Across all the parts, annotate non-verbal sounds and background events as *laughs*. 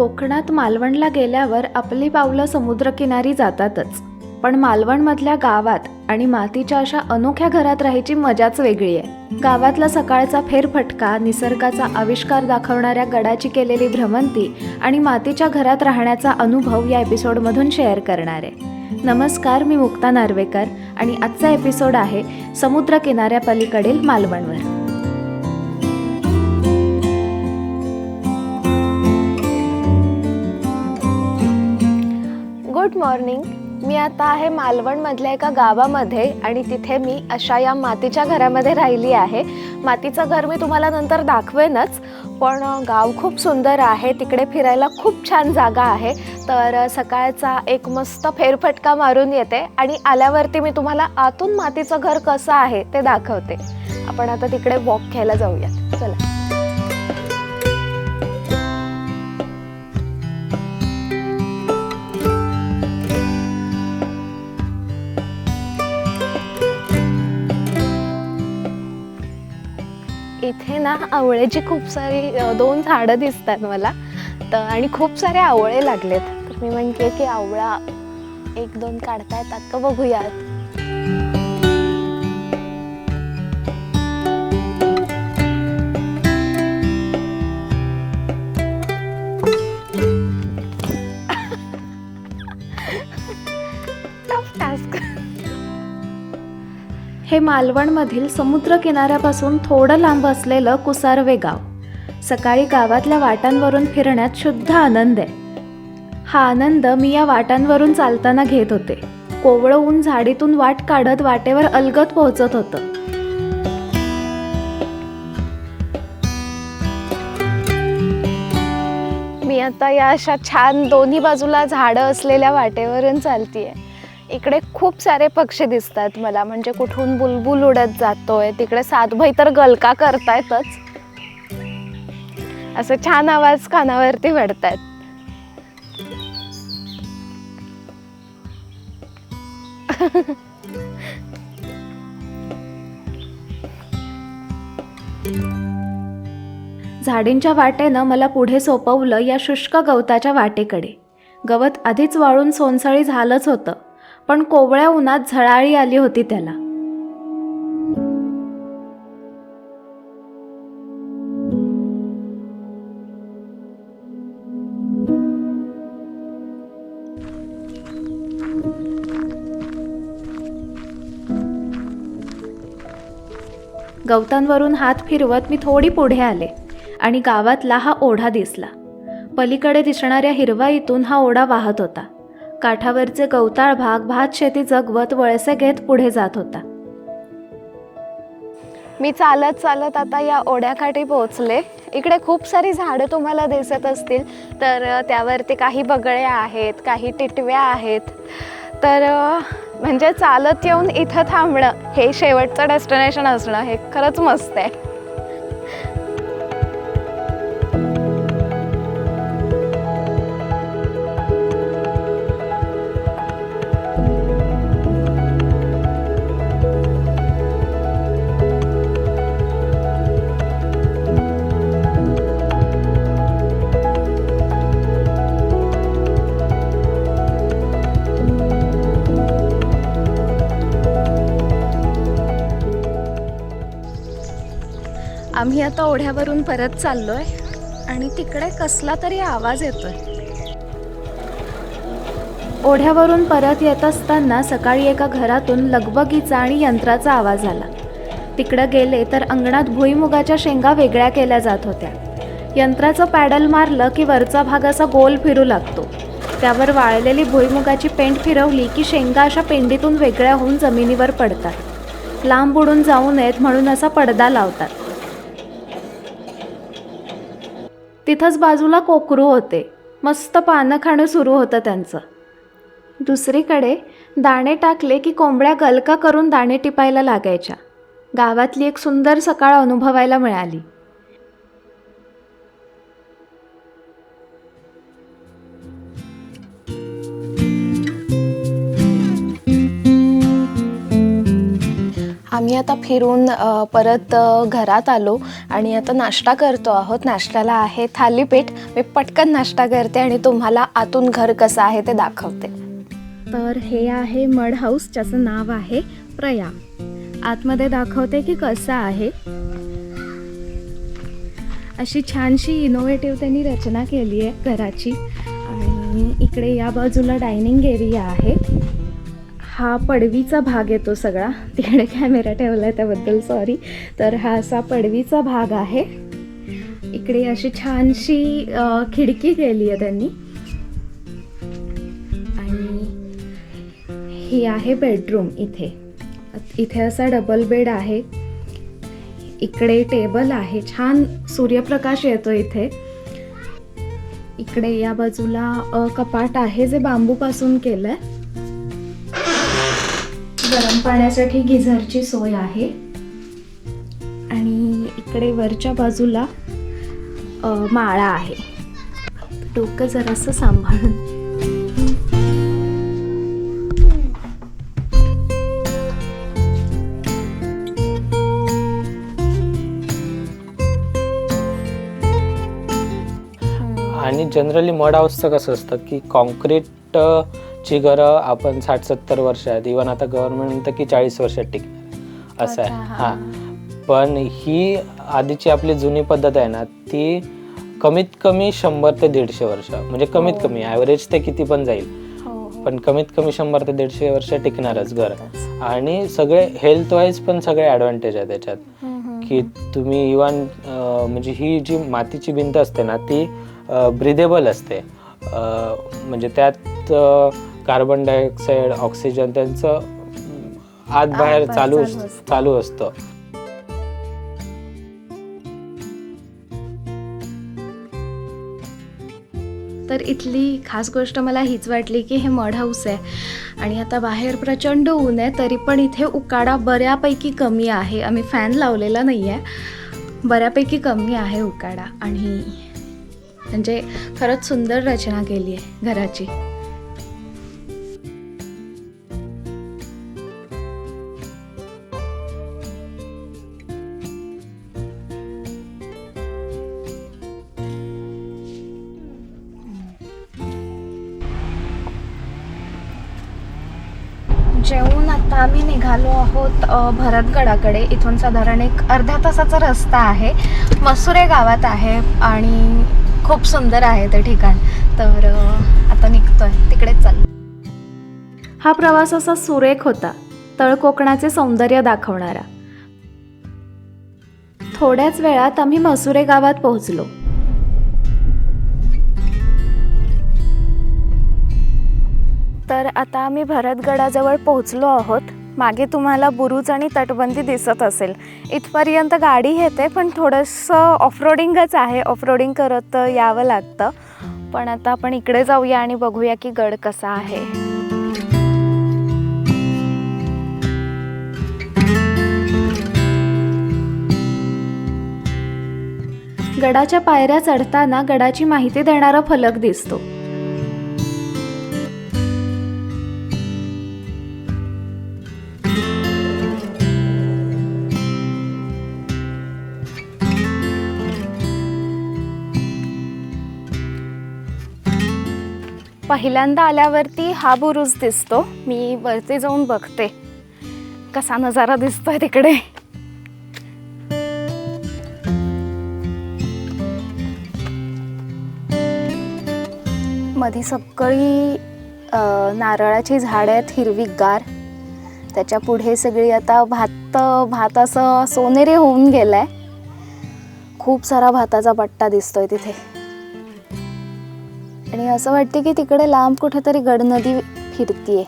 कोकणात मालवणला गेल्यावर आपली पावलं समुद्रकिनारी जातातच. पण मालवणमधल्या गावात आणि मातीच्या अशा अनोख्या घरात राहायची मजाच वेगळी आहे. गावातला सकाळचा फेरफटका निसर्गाचा आविष्कार दाखवणाऱ्या गडाची केलेली भ्रमंती आणि मातीच्या घरात राहण्याचा अनुभव या एपिसोडमधून शेअर करणार आहे. नमस्कार मी मुक्ता नार्वेकर आणि आजचा एपिसोड आहे समुद्र किनाऱ्यापलीकडील मालवणवर. Good morning. मी आता आहे मालवणमधल्या एका गावामध्ये आणि तिथे मी अशा या मातीच्या घरामध्ये राहिली आहे. मातीचं घर मी तुम्हाला नंतर दाखवेनच पण गाव खूप सुंदर आहे तिकडे फिरायला खूप छान जागा आहे. तर सकाळचा एक मस्त फेरफटका मारून येते आणि आल्यावरती मी तुम्हाला आतून मातीचं घर कसं आहे ते दाखवते. आपण आता तिकडे वॉक घ्यायला जाऊयात. चला. ना आवळ्याची खूप सारी दोन झाडं दिसतात मला. तर आणि खूप सारे आवळे लागलेत. तर मी म्हणते की आवळा एक दोन काढता येतात का बघूयात. हे मालवणमधील समुद्र किनाऱ्यापासून थोडं लांब असलेलं कुसारवे गाव. सकाळी गावातल्या वाटांवरून फिरण्यात शुद्ध आनंद आहे. हा आनंद मी या वाटांवरून चालताना घेत होते. कोवळं ऊन झाडीतून वाट काढत वाटेवर अलगत पोहोचत होतं. मी आता या अशा छान दोन्ही बाजूला झाडं असलेल्या वाटेवरून चालतीये. इकडे खूप सारे पक्षी दिसतात मला. म्हणजे कुठून बुलबुल उडत जातोय तिकडे सातभाई तर गलका करतायतच. असं छान आवाज कानावरती पडतायत. झाडींच्या वाटेनं मला पुढे सोपवलं या शुष्क गवताच्या वाटेकडे. गवत आधीच वाळून सोनसळी झालंच होतं. पण कोवळ्या उन्हात झळाळी आली होती त्याला. गवतांवरून हात फिरवत मी थोडी पुढे आले आणि गावातला हा ओढा दिसला. पलीकडे दिसणाऱ्या हिरवाईतून हा ओढा वाहत होता. काठावरचे गवताळ भाग भात शेती जगवत वळसे घेत पुढे जात होता. मी चालत चालत आता या ओढ्याकाठी पोहोचले. इकडे खूप सारी झाडं तुम्हाला दिसत असतील तर त्यावरती काही बगळ्या आहेत काही टिटव्या आहेत. तर म्हणजे चालत येऊन इथं थांबणं हे शेवटचं डेस्टिनेशन असणं हे खरंच मस्त आहे. आम्ही आता ओढ्यावरून परत चाललोय आणि तिकडे कसला तरी आवाज येतोय. ओढ्यावरून परत येत असताना सकाळी एका घरातून लगबगीचा आणि यंत्राचा आवाज आला. तिकडं गेले तर अंगणात भुईमुगाच्या शेंगा वेगळ्या केल्या जात होत्या. यंत्राचं पॅडल मारलं की वरचा भाग असा गोल फिरू लागतो. त्यावर वाळलेली भुईमुगाची पेंट फिरवली की शेंगा अशा पेंडीतून वेगळ्या होऊन जमिनीवर पडतात. लांब उडून जाऊ नयेत म्हणून असा पडदा लावतात. तिथंच बाजूला कोकरू होते. मस्त पानं खाणं सुरू होतं त्यांचं. दुसरीकडे दाणे टाकले की कोंबड्या गलका करून दाणे टिपायला लागायच्या. गावातली एक सुंदर सकाळ अनुभवायला मिळाली. आम्ही आता फिरून परत घरात आलो आणि आता नाश्ता करतो आहोत. नाश्त्याला आहे थालीपीठ. मी पटकन नाश्ता करते आणि तुम्हाला आतून घर कसं आहे ते दाखवते. तर हे आहे मड हाऊस ज्याचं नाव आहे प्रया. आतमध्ये दाखवते की कसं आहे. अशी छानशी इनोव्हेटिव्ह त्यांनी रचना केली आहे घराची. आणि इकडे या बाजूला डायनिंग एरिया आहे. हा पडवीचा भाग येतो सगळा. तिकडे कॅमेरा ठेवला आहे त्याबद्दल सॉरी तर हा असा पडवीचा भाग आहे. इकडे अशी छानशी खिडकी केली आहे त्यांनी. आणि ही आहे बेडरूम इथे. इथे असा डबल बेड आहे. इकडे टेबल आहे. छान सूर्यप्रकाश येतो इथे. इकडे या बाजूला कपाट आहे जे बांबूपासून केलं आहे गरम पाण्यासाठी गिझरची सोय आहे. आणि इकडे वरच्या बाजूला माळा आहे. डोकं जरासं सांभाळून. आणि जनरली मड हाऊसचं कसं असतं की कॉन्क्रीट ची घरं आपण साठ सत्तर वर्षात इवन आता गव्हर्नमेंट म्हणतं की चाळीस वर्षात टिकणार असं आहे. हां. पण ही आधीची आपली जुनी पद्धत आहे ना ती कमीत कमी शंभर ते दीडशे वर्ष. म्हणजे कमीत हो. कमी. ॲव्हरेज ते किती पण जाईल. हो पण कमीत कमी शंभर ते दीडशे वर्ष टिकणारच घर. आणि सगळे हेल्थ वाईज पण सगळे ॲडव्हान्टेज आहे त्याच्यात की तुम्ही इवन म्हणजे ही जी मातीची भिंत असते ना ती ब्रिदेबल असते. म्हणजे त्यात कार्बन डायऑक्साईड ऑक्सिजन त्यांचं आत बाहेर चालू चालू असतं. चालू असतं. तर इथली खास गोष्ट मला हीच वाटली की हे मड हाऊस आहे. आणि आता बाहेर प्रचंड ऊन आहे तरी पण इथे उकाडा बऱ्यापैकी कमी आहे. आम्ही फॅन लावलेला नाही आहे बऱ्यापैकी कमी आहे उकाडा. आणि म्हणजे खरंच सुंदर रचना केली आहे घराची. आहोत भरतगडाकडे. इथून साधारण एक अर्ध्या तासाचा रस्ता आहे. मसुरे गावात आहे आणि खूप सुंदर आहे ते ठिकाण. तर आता निघतोय. तिकडेच चाललो हा प्रवास असा सुरेख होता. तळ कोकणाचे सौंदर्य दाखवणारा. थोड्याच वेळात आम्ही मसुरे गावात पोहोचलो. तर आता आम्ही भरतगडाजवळ पोहोचलो आहोत. मागे तुम्हाला बुरुज आणि तटबंदी दिसत असेल. इथपर्यंत गाडी येते पण थोडंसं ऑफरोडिंगच आहे. ऑफरोडिंग करत यावं लागतं. पण आता आपण इकडे जाऊया आणि बघूया की गड कसा आहे. गडाच्या पायऱ्या चढताना गडाची माहिती देणारा फलक दिसतो. पहिल्यांदा आल्यावरती हा बुरुज दिसतो. मी वरती जाऊन बघते. कसा नजारा दिसतोय तिकडे. मध्ये सगळी नारळाची झाडं आहेत हिरवीगार. त्याच्या पुढे सगळी आता भात भात असं सोनेरी होऊन गेलाय. खूप सारा भाताचा पट्टा दिसतोय तिथे. आणि असं वाटते की तिकडे लांब कुठेतरी गड नदी फिरतीये.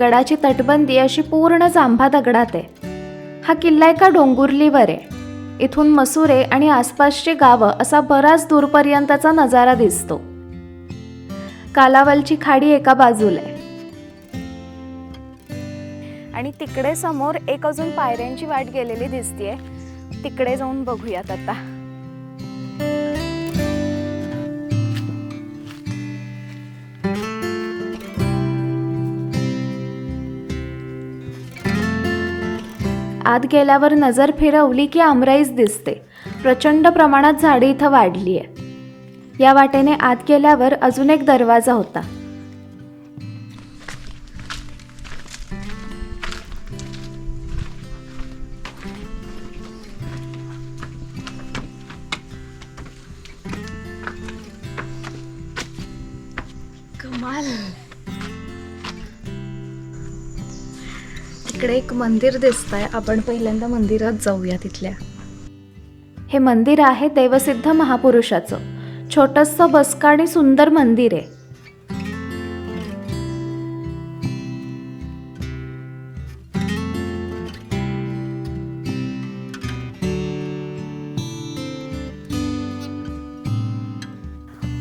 गडाची तटबंदी अशी पूर्ण जांभा दगडात आहे. हा किल्ला एका डोंगुर्लीवर आहे. इथून मसुरे आणि आसपासची गावं असा बराच दूरपर्यंतचा नजारा दिसतो. कालावलची खाडी एका बाजूला आहे. आणि तिकडे समोर एक अजून पायऱ्यांची वाट गेलेली दिसतीये. तिकडे जाऊन बघूयात आता. आत गेल्यावर नजर फिरवली की आमराईच दिसते. प्रचंड प्रमाणात झाडे इथं वाढली आहे या वाटेने आत गेल्यावर अजून एक दरवाजा होता. कमाल. इकडे एक मंदिर दिसतंय. आपण पहिल्यांदा मंदिरात जाऊया तिथल्या. हे मंदिर आहे देवसिद्ध महापुरुषाचं. छोटंसं बसका आणि सुंदर मंदिर आहे.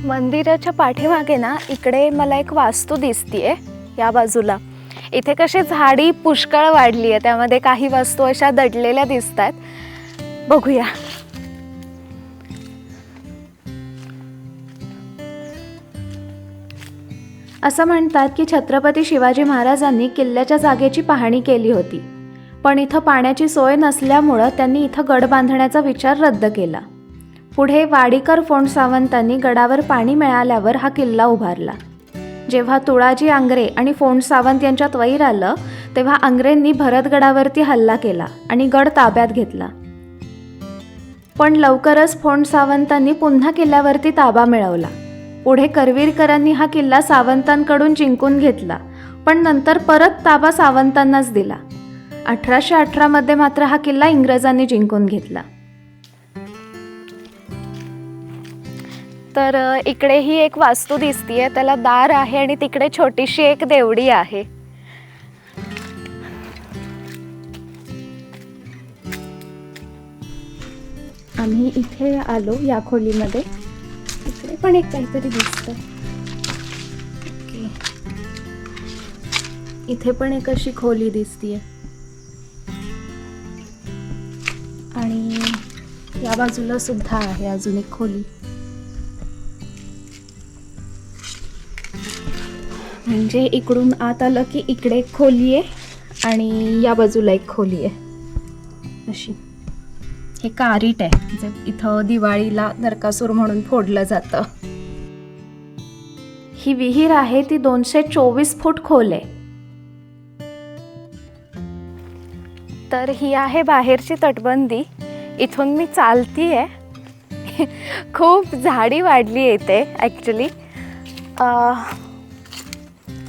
मंदिराच्या पाठीमागे ना इकडे मला एक वास्तू दिसतीये या बाजूला. इथे कशी झाडी पुष्कळ वाढली आहे त्यामध्ये काही वस्तू अशा दडलेल्या दिसत आहेत बघूया. असं म्हणतात की छत्रपती शिवाजी महाराजांनी किल्ल्याच्या जागेची पाहणी केली होती. पण इथं पाण्याची सोय नसल्यामुळं त्यांनी इथं गड बांधण्याचा विचार रद्द केला. पुढे वाडीकर फोंड सावंतांनी गडावर पाणी मिळाल्यावर हा किल्ला उभारला. जेव्हा तुळाजी आंग्रे आणि फोंड सावंत यांच्यात वैर आलं तेव्हा आंग्रेंनी भरतगडावरती हल्ला केला आणि गड ताब्यात घेतला. पण लवकरच फोंड सावंतांनी पुन्हा किल्ल्यावरती ताबा मिळवला. पुढे करवीरकरांनी हा किल्ला सावंतांकडून जिंकून घेतला पण नंतर परत ताबा सावंतांनाच दिला. अठराशे अठरामध्ये मात्र हा किल्ला इंग्रजांनी जिंकून घेतला. तर इकडे ही एक वास्तू दिसतीये त्याला दार आहे आणि तिकडे छोटीशी एक देवडी आहे. आम्ही इथे आलो या खोलीमध्ये. इकडे पण एक काहीतरी दिसतं. इथे पण एक अशी खोली दिसतीये. आणि या बाजूला सुद्धा आहे अजून एक खोली. म्हणजे इकडून आत आलं की इकडे एक खोली आहे आणि या बाजूला एक खोली आहे. अशी. हे कारीट आहे. जे इथं दिवाळीला नरकासूर म्हणून फोडलं जातं. ही विहीर आहे ती दोनशे चोवीस फूट खोल आहे. तर ही आहे बाहेरची तटबंदी. इथून मी चालतीये. *laughs* खूप झाडी वाढली आहे ॲक्च्युली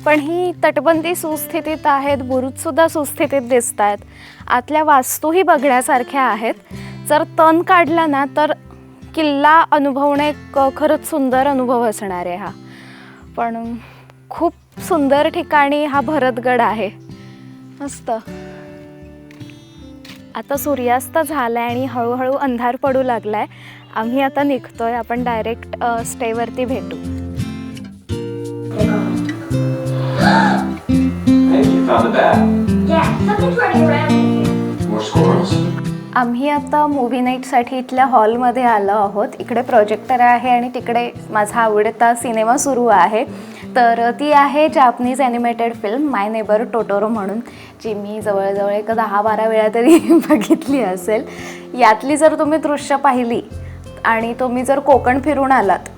पण ही तटबंदी सुस्थितीत आहेत बुरुजसुद्धा सुस्थितीत दिसत आहेत आतल्या वास्तूही बघण्यासारख्या आहेत. जर तण काढला ना तर किल्ला अनुभवणे एक खरंच सुंदर अनुभव असणार आहे हा. पण खूप सुंदर ठिकाणी हा भरतगड आहे. मस्त. आता सूर्यास्त झाला आहे आणि हळूहळू अंधार पडू लागला आहे आम्ही आता निघतोय. आपण डायरेक्ट स्टेवरती भेटू. Hey, you found the bat. Yeah, something's running around. More squirrels. आम्ही आता मूवी नाईटसाठी इथल्या हॉलमध्ये आलो आहोत इकडे प्रोजेक्टर आहे आणि तिकडे माझा आवडता सिनेमा सुरू आहे तर ती आहे Japanese animated film my neighbour Totoro म्हणून जी मी जवळजवळ एक दहा बारा वेळा तरी *laughs* बघितली असेल यातली जर तुम्ही दृश्य पाहिली आणि तुम्ही जर कोकण फिरून आलात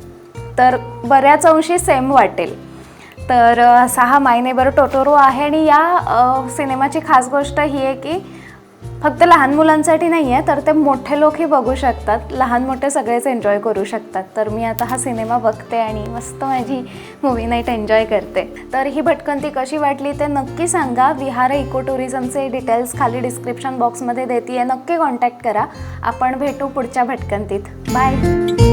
तर बऱ्याच अंशी सेम वाटेल तर असा हा मायनेबर टोटोरो आहे आणि या सिनेमाची खास गोष्ट ही आहे की फक्त लहान मुलांसाठी नाही आहे तर ते मोठे लोकही बघू शकतात. लहान मोठे सगळेच एन्जॉय करू शकतात. तर मी आता हा सिनेमा बघते आणि मस्त माझी मूवी नाईट एन्जॉय करते. तर ही भटकंती कशी वाटली ते नक्की सांगा. विहार इको टुरिझमचे डिटेल्स खाली डिस्क्रिप्शन बॉक्समध्ये देते नक्की कॉन्टॅक्ट करा. आपण भेटू पुढच्या भटकंतीत. बाय